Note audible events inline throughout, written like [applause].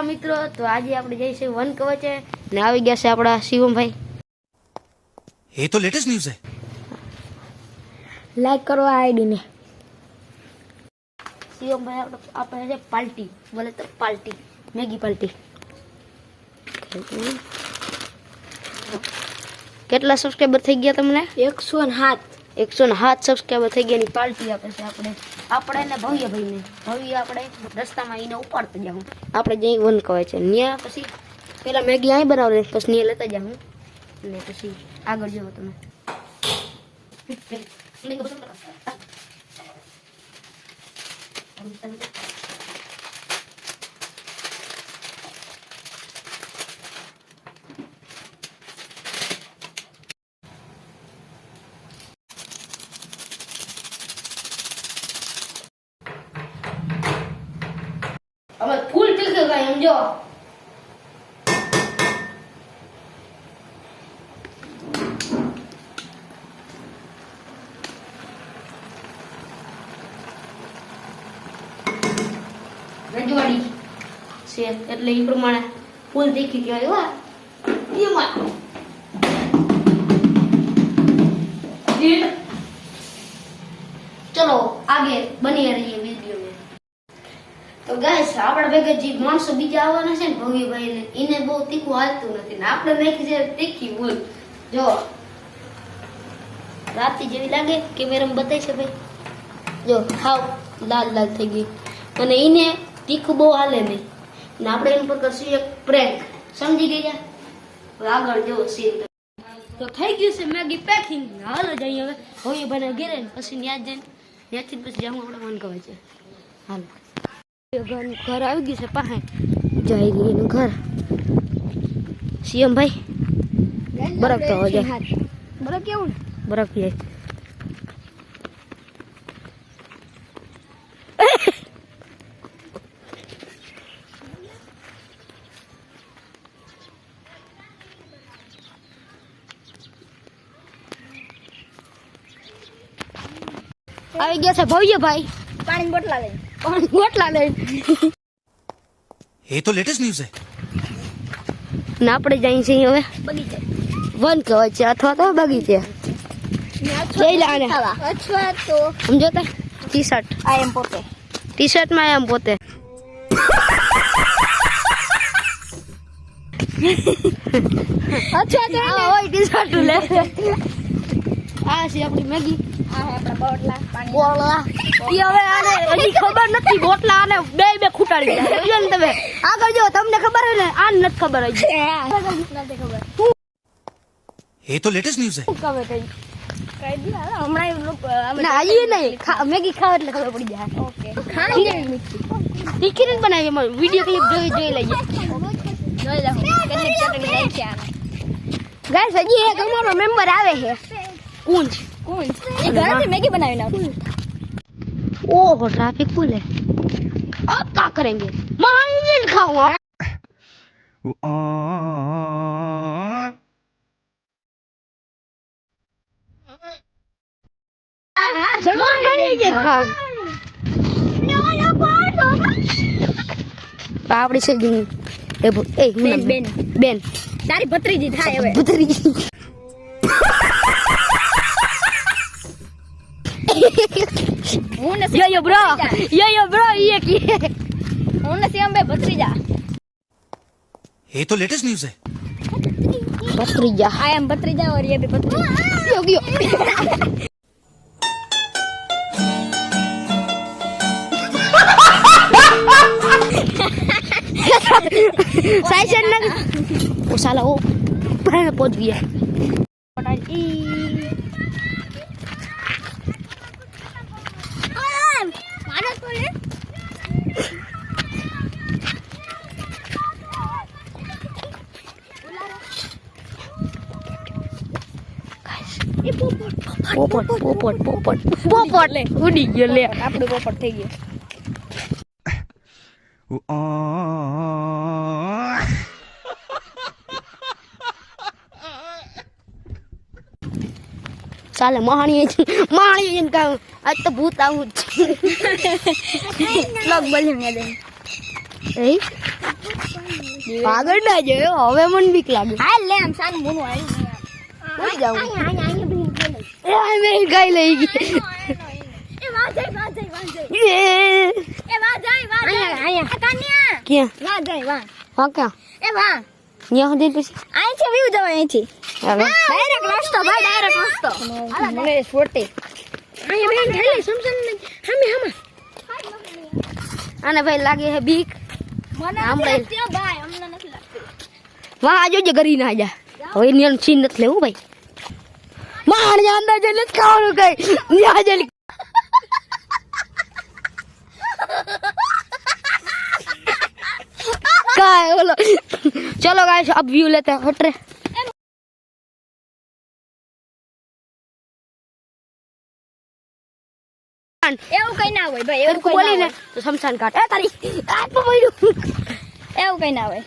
મિત્રો તો આજે આપણે જઈશું વન કવચે ને આવી ગયા છે આપણા શિવમભાઈ. એ તો લેટેસ્ટ ન્યૂઝ છે. લાઈક કરો આ આઈડીને શિવમભાઈ આપણે આપણે છે પાર્ટી બોલે તો પાર્ટી મેગી પાર્ટી કેટલા સબસ્ક્રાઈબર થઈ ગયા તમને? એકસો ને સાત. એકસો ને સાત સબસ્ક્રાઈબર થઈ ગયા ની પાર્ટી આપે છે આપણે. આપણે ને ભવ્ય ભાઈને ભવ્ય આપણે રસ્તામાં એને ઉપાડતા જાઉં. આપણે જઈ વન કહેવાય છે. ત્યાં પછી પેલા મેગી અહીં બનાવે પછી ત્યાં લેતા જાઉં. ને પછી આગળ જુઓ તમે. [laughs] હવે ફૂલ તીખે કઈ એમ જો રજવાડી. છે, એટલે એ પ્રમાણે ફૂલ તીખી કહેવાય હો. એમાં. ચલો, આગે બની રહીએ વીડિયો તો ગાઈસ, આપણા ભેગા જે માણસો બીજા આવવાના છે ને ભવ્યભાઈ ને એને બહુ તીખું હાલતું નથી ને આપણે નાખી છે તીખી બોલ જો, રાતી જેવી લાગે કેમેરામાં બતાવી છે ભાઈ? જો, હાવ લાલ લાલ થઈ ગઈ. અને એને તીખું બહુ હાલે નહીં. ને આપણે એના પર કરશું એક પ્રેન્ક સમજી ગયા હવે આગળ જો સીન તો. થઈ ગયું છે મેગી પેકિંગ હાલો જઈએ હવે ભવ્યભાઈને ઘેરે ને પછી ત્યાં જઈને ત્યાંથી પછી જામું આપણે મન કહે છે. હાલો. ઘર ઘર આવી ગયું છે પાસે. જઈ ગઈ એનું ઘર. સીએમ ભાઈ બરફ તો હો જાય બરફ કેવું બરફ જાય આવી ગયા છે ભવ્ય ભાઈ પાણી બોટલા લઈ પાણી બોટલા લઈ એ તો લેટેસ્ટ ન્યૂઝ છે ના આપણે જઈ છીએ હવે બગીચે વન કહેવાય છે અથવા તો બગીચે જઈ લાને અથવા તો સમજો તે ટી શર્ટ આ એમ પોતે ટી શર્ટ માં એમ પોતે અચ્છા તો હોય ટી શર્ટ લે આ છે આપણી મેગી ખબર નથી બોટલા અને બે બે ખૂટાડી જાય તમે આગળ જો તમને ખબર હોય ને આ નથી ખબર હોય એ તો લેટેસ્ટ ન્યૂઝ છે ખબર કઈ મેગી ખાવ એટલે ખબર પડી જાય ઓકે બનાવી વિડીયો ક્લિપ જોઈ જોઈ લઈએ જોઈ લઉં કેટલી ચટણી ગાઈસ હજી એક અમારો મેમ્બર આવે છે કુંજ કોણ એ ઘરેથી મેગી બનાવી નાખ ओहो ट्रैफिक फुल है अब क्या करेंगे माइन खाऊंगा આપડી છે જી એ ભો- એ હું બેન, નામ? બેન. બેન તારી ભત્રીજી થાય હવે ભૂતરી यो यो ब्रो यो यो ब्रो ये की हूँ नसीम भाई भत्रीजा ये तो लेटेस्ट न्यूज़ है बत्री जा आई एम बत्री जा और ये भी बत्री यो यो साइज़ ना वो साला पहले पहुँच गया ચાલે માણી મહાણી કા આજ તો ભૂત આવું જ લોક બોલ્યું મેં ના જોયો હવે મને બીક લાગે હા લે આમ સાનું મોનું આવ્યું કોઈ જાવ અહીંયા અહીંયા અહીંયા બની ગયેલું. એ આ મેં ગાય લઈ ગઈ. એ વાહ જાય વાહ જાય વાહ જાય એ, એ વાહ આયા કન્યા ક્યાં? વાહ જાય વાહ હા ક્યાં એ વાહ ત્યાં સુધી પછી? છે વ્યૂ જવાય અહીંથી હવે ડાયરેક્ટ રસ્તો ભાઈ ડાયરેક્ટ રસ્તો મને છોટે અહીંયા બેન થઈ સમસન હમે હમે આને ભાઈ લાગે છે બીક? મને નથી ભાઈ. અમને નથી લાગતી. વાહ આજો જે કરી ના જા હવે નિયમ છીન નથી લેવું ભાઈ. માણ જા અંદર જઈને નથી ખાવાનું કઈ ન્યા જઈને काय बोलो चलो गाइस अब व्यू लेते हैं हट रे એવું કઈ ના હોય ભાઈ એવું કઈ બોલી ના ને તો શમશાન ઘાટ એ તારી આત્મા પડ્યું હોય એવું કઈ ના હોય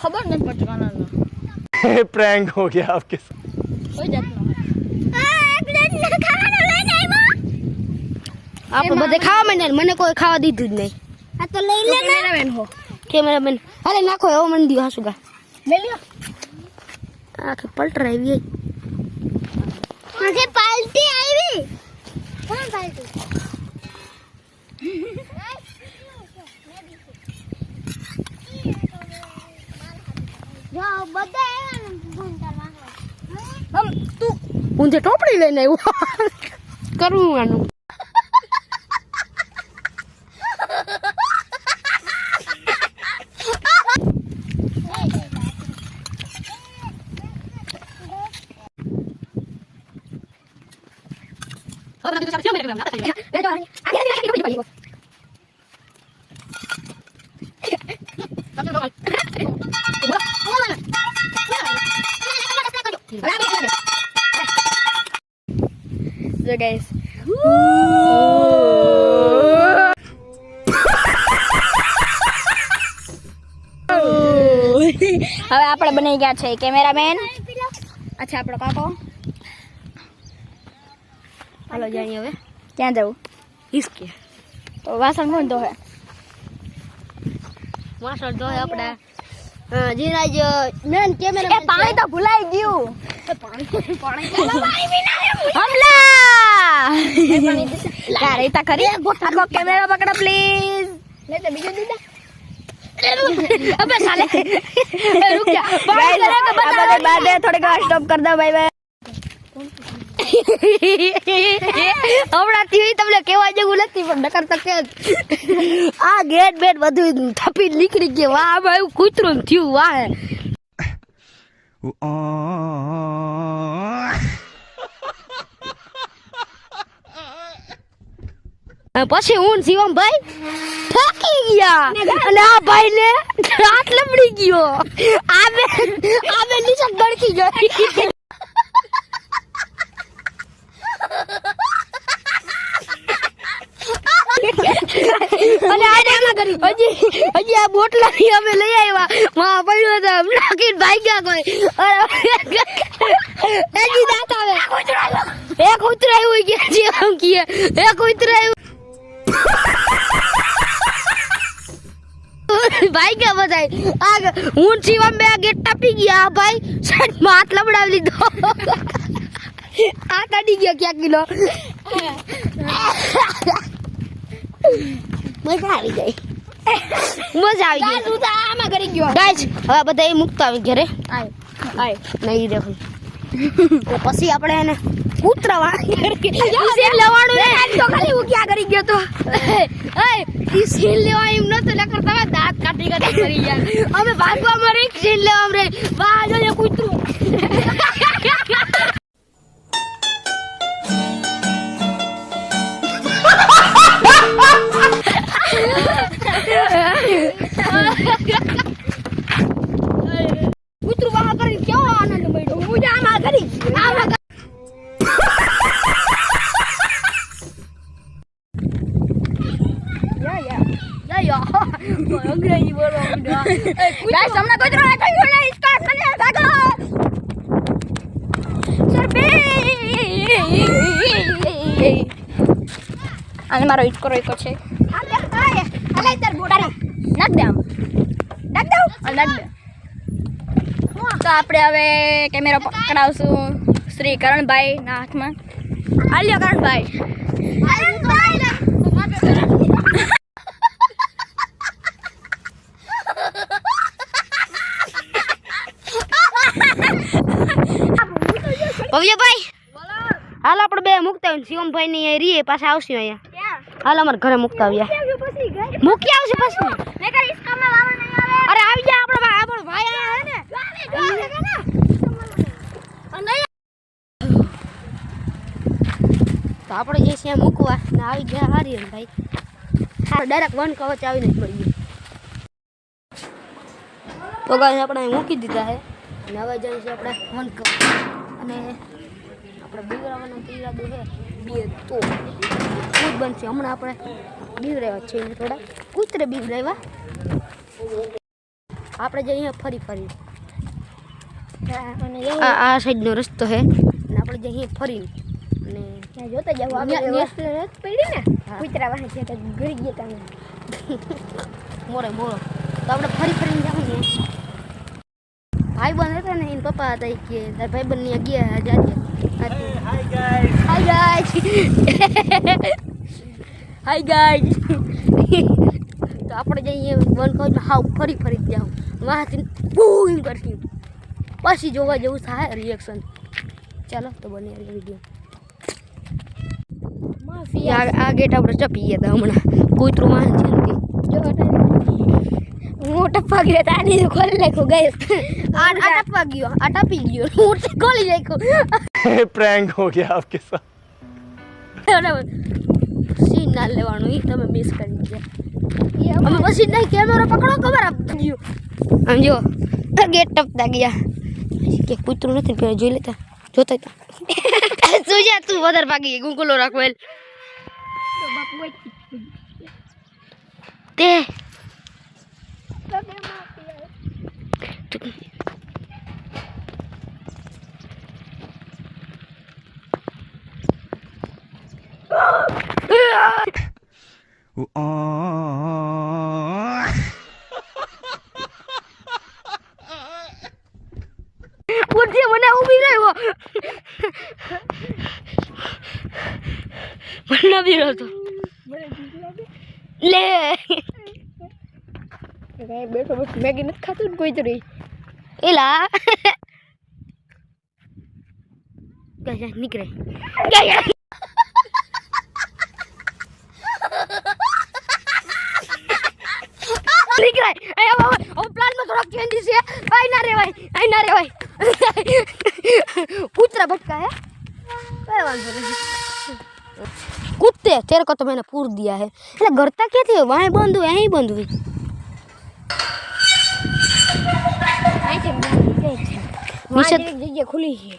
બા ખબર નથી પડતી કાના [laughs] प्रैंक हो गया आपके साथ કોઈ જાતનો આપણે બધે ખાવા માંડ્યા ને મને કોઈ ખાવા દીધું જ નહીં આ તો લઈ લે કેમેરામેન હો કેમેરામેન અરે નાખો એવો મને દીધો હાસુગા લે લ્યો આખી પલટર તું જે ટોપડી લઈને આવ્યો. કરવું આનું. Guys. હવે આપણે બની ગયા છે કેમેરામેન. અચ્છા આપણો કાકો. હાલો જાણી હવે. ક્યાં જવું? હિસકે. તો વાસણ કોણ ધોવે? વાસણ ધોય આપણે. જીરાજ મેન કેમેરા પાણી તો ભૂલાઈ ગયું. હમલા યાર એ તા ખરી આખો કેમેરા પકડો પ્લીઝ લે તો બીજો દીધા અબે સાલે એ રૂક જા બાય બાય બાય થોડીક વાર સ્ટોપ કર દો બાય બાય હમણાં થી તમને કેવા જેવું નથી પણ નકર તો કે આ ગેટ બેટ બધું થપી નીકળી ગયું વાહ આમાં એવું કૂતરું ને થયું વાહ પછી હું જીવમ શિવમ ભાઈ થાકી ગયા. અને આ ભાઈ ને હાથ લમડી ગયો. આ બે આ બે નીચે ગળકી ગઈ અને આજે હજી હજી આ બોટલા ની અમે લઈ આવ્યા. માં પડ્યો તો એમ ભાગ્યા કોઈ. હજી દાંત આવે. એક ઉતરાયું કે જે આમ કીએ એક ઉતરાયું ભાઈ ગયા બધા આ હું શિવમ બે ગેટ ટપી ગયા. ભાઈ સાઈડમાં હાથ લબડાવી લીધો. આ તડી ગયો ક્યાં કિલો મજા આવી ગઈ. મજા આવી ગઈ. તું તો આમાં કરી ગયો. ગાઈસ હવે બધા એ મુક્ત આવી ઘરે. આય આય. નહીં દેખું તો પછી આપણે એને કૂતરા વાળી લેવાનું ને તો ખાલી હું ક્યાં કરી ગયો તો. ઈ સીલ લેવા એમ નતો નકર તમે દાંત કાઢી કાઢી કરી ગયા. અમે ભાગવા મરી સીલ લેવા રે વાહ જો કૂતરું. અને મારો હિચકો રોઈકો છે. નાખ દે આમ. નાખ દઉં નાખ દે. તો આપણે હવે કેમેરા પકડાવશું શ્રી કરણભાઈ ના હાથમાં. આલ્યો કરણભાઈ ભવ્યભાઈ હાલ આપણે બે મુકતા શિવમભાઈ ની રીએ પાછા આવશું અહીંયા. હાલ અમાર ઘરે મુકતા આવ્યા મૂકી આવશે પછી અરે આવી જા આપણે ભાઈ આપણો ભાઈ આયા હે ને. તો આપણે જે છે મૂકવા. ને આવી ગયા હારી ને ભાઈ. ડાયરેક્ટ વન કવચ આવીને જ પડી ગયું તો ગાય આપણે મૂકી દીધા છે. અને હવે જાય છે આપણે વન કવચ અને આપણે બીવરાવાનો ઈરાદો છે બે તો ખૂબ બનશે. હમણાં આપણે બીવરાવ્યા છે થોડા. કૂતરે બીવરાવ્યા આપણે જઈએ ફરી ફરી. આ સાઈડનો રસ્તો છે. અને આપણે જઈએ ફરી અને જોતા જાવ આપણે પડી ને. કૂતરા વાહે છે તો ગળી ગયા તમે મોરે મોરો. તો આપણે ફરી ફરીને જાવ ને. ભાઈ બંધ હતા ને એના પપ્પા હતા કે ભાઈ બંધ ત્યાં ગયા જાજે. હાય ગાઈસ હાય ગાઈસ તો આપણે જઈએ વન કહું હાવ ફરી ફરી જાવ વાંથી બહુ એમ કરશું પછી જોવા જેવું થાય રિએક્શન ચાલો તો બને વીડિયો આ આ ગેટ આપણે ચપી ગયા હતા હમણાં. કૂતરું વાહન છે નથી જો હું ટપ્પા ગયો તો આની તો ખોલી નાખ્યું ગેસ આ આ ટપવા ગયો આ ટપી ગયો. હું તો ખોલી નાખ્યો પ્રૈંક હો ગયા આપકે સાથ સીન ના લેવાનું ઈ તમે મિસ કરી ગયા અમે પછી નહીં કેમેરો પકડો ખબર આપજો આમ જો ગેટ ટપતા ગયા કે કૂતરું નથી પેલા જોઈ લેતા જોતા હતા શું છે તું વધારે ભાગી ગઈ ગુંકુલો રાખવેલ તે બુદ્ધિ મને ઊભી રહ્યો મને બી રહ્યો લે બેઠો બસ મેગી નથી ખાતું ને કોઈ તરી એલા ગયા નીકળે ગયા પ્લાનમાં થોડાક ચેન્જીસ છે આઈ ના રેવાય આઈ ના રેવાય કૂતરા ભટકા है कई वांधो नहीं कुत्ते तेरे को तो मैंने पूर दिया है એટલે ગરતા ક્યાંથી હોય વાંહે બંધ હોય અહીં બંધ હોય નીચે જગ્યા ખુલી છે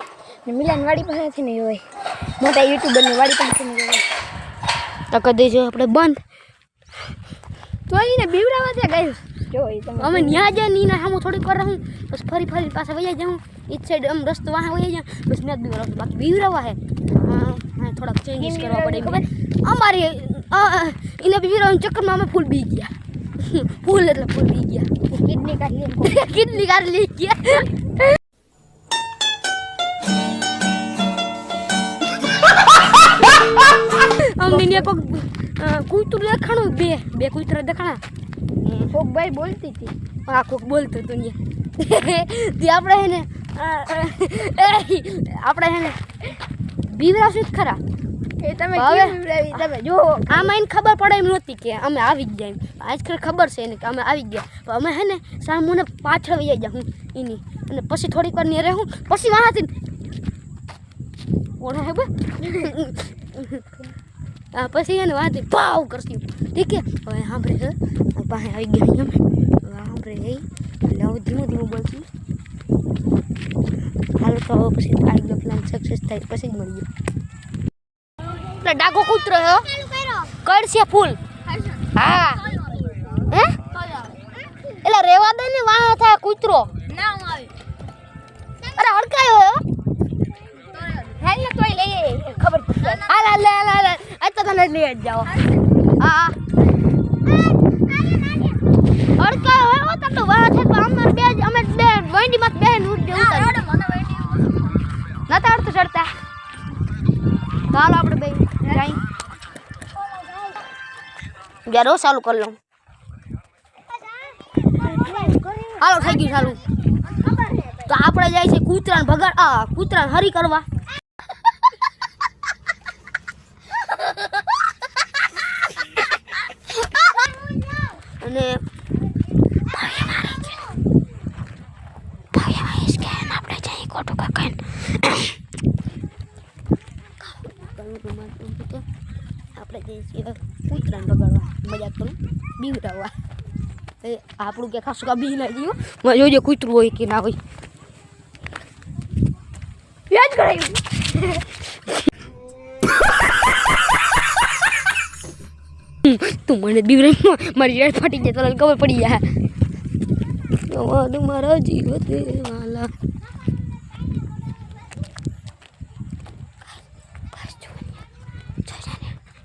ને મિલાન વાડી પાસેથી નહીં હોય મોટા યુટ્યુબરની વાડી પાસેથી નહીં હોય તો કદી જો આપણે બંધ તો એને બીવરાવા છે ગાઈસ જો અમે ન્યા જાય ની ના સામું થોડીક વાર રહું બસ ફરી ફરી પાછા વયા જાઉં. ઈચ સાઈડ આમ રસ્તો વાહ વયા જાઉં બસ ન્યા જ બીવરાવું બાકી બીવરાવા હે. હા થોડાક ચેન્જીસ કરવા પડે ખબર. અમારી એને બીવરાવવાના ચક્કરમાં અમે ફૂલ બી ગયા. [laughs] ફૂલ એટલે ફૂલ બી ગયા. કિડની કાઢી [laughs] કિડની કાઢી લઈ ગયા. [laughs] અમને કોક કૂતરું દેખાણું બે બે કૂતરા દેખાણા. કોક ભાઈ બોલતી હતી. આ કોક બોલતો તો ને [laughs] તે આપણે હે ને અ, અ, આપણે હે ને બીવરાશું જ ખરા? એ તમે તમે જો આમાં એને ખબર પડે એમ નહોતી કે અમે આવી જ એમ. આજકાલ ખબર છે એને કે અમે આવી ગયા. અમે હે ને સામુને પાછળ વહી જાય હું એની. અને પછી થોડીક વાર ને હું પછી વાંચી ઓળા હા પછી એને વાંથી ભાવ કરશું. ઠીક છે? હવે સાંભળે છે. હવે પાસે આવી ગયા અહીંયા અમે હવે સાંભળે જઈ એટલે હવે ધીમું ધીમું બોલશું. હાલો તો હવે પછી આવી ગયો પ્લાન સક્સેસ થાય પછી જ મળી ગયો એટલે ડાકો કૂતરો હે. કરશે ફૂલ. હા. હે? એટલે રેવા દે ને વાહ થાય કૂતરો. ના હું આવી. અરે હડકાયો હે હો. હાલ ને તોય લઈએ ખબર હાલ હાલ હાલ હાલ તો તને લઈ જ જાઓ. હા હડકાયો હે હો તને વાહ છે તો અમને બે અમે બે વંડીમાં બે નૂર જેવું નતા આવડતું ચડતા. ચાલો આપણે બે જાય જરો ચાલુ કરી લઉં. હાલો થઈ ગયું ચાલુ. તો આપણે જાય છે કૂતરાને ભગાડ આ કૂતરાને હરી કરવા. અને આપણે જઈએ ખોટું કાકાને આપણે જઈએ કૂતરાને બગાડવા? મજાક કરું. બીવડાવવા. આપણું કે ખાસું કા બી લાગી ગયું જોજો કૂતરું હોય કે ના હોય. તું મને બીવડાવી મારી રેડ ફાટી જાય તને ખબર પડી જાય અવાજ મારા જીવ વાલા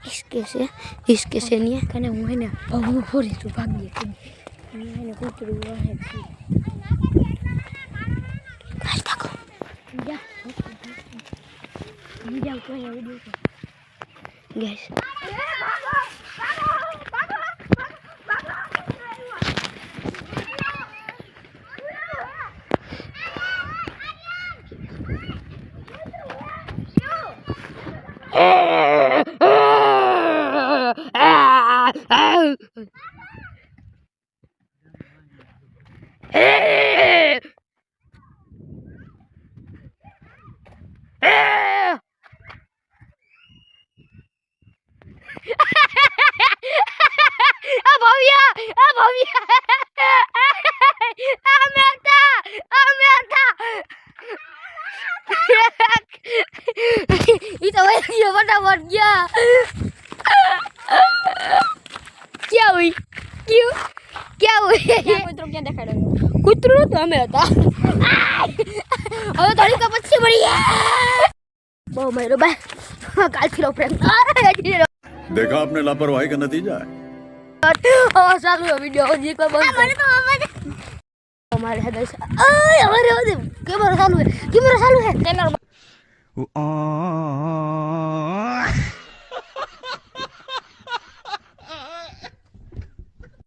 इसके से इसके से नहीं है કને હું એને બહુ ફોરી તું ભાગી એને કૂતરું વાહે आज तक જા જાવ તો અહીંયા વિડિયો गैस આ ભવ્યા આ ભવ્યા આ મેટા તો વહી ગયો ફટાફટ ગયા ક્યાં હુઈ ક્યું ક્યાં હુઈ કૂતરું ક્યાં દેખાડ્યો કૂતરું તો અમે હતા હવે થોડીક વાર પછી મળીએ બહુ મારો બા કાલથી રો પ્રેમ देखा आपने लापरवाही का नतीजा है હવે ચાલુ વિડિયો હજી કોઈ બંધ મને તો અમારે હદે આય અમારે હદે કેમેરો ચાલુ હે કેમેરો ચાલુ હે કેમેરો કોણ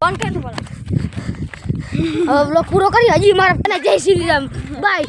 કે તું બોલા હવે બ્લોગ પૂરો કરી હજી મારા જય શ્રી રામ. બાય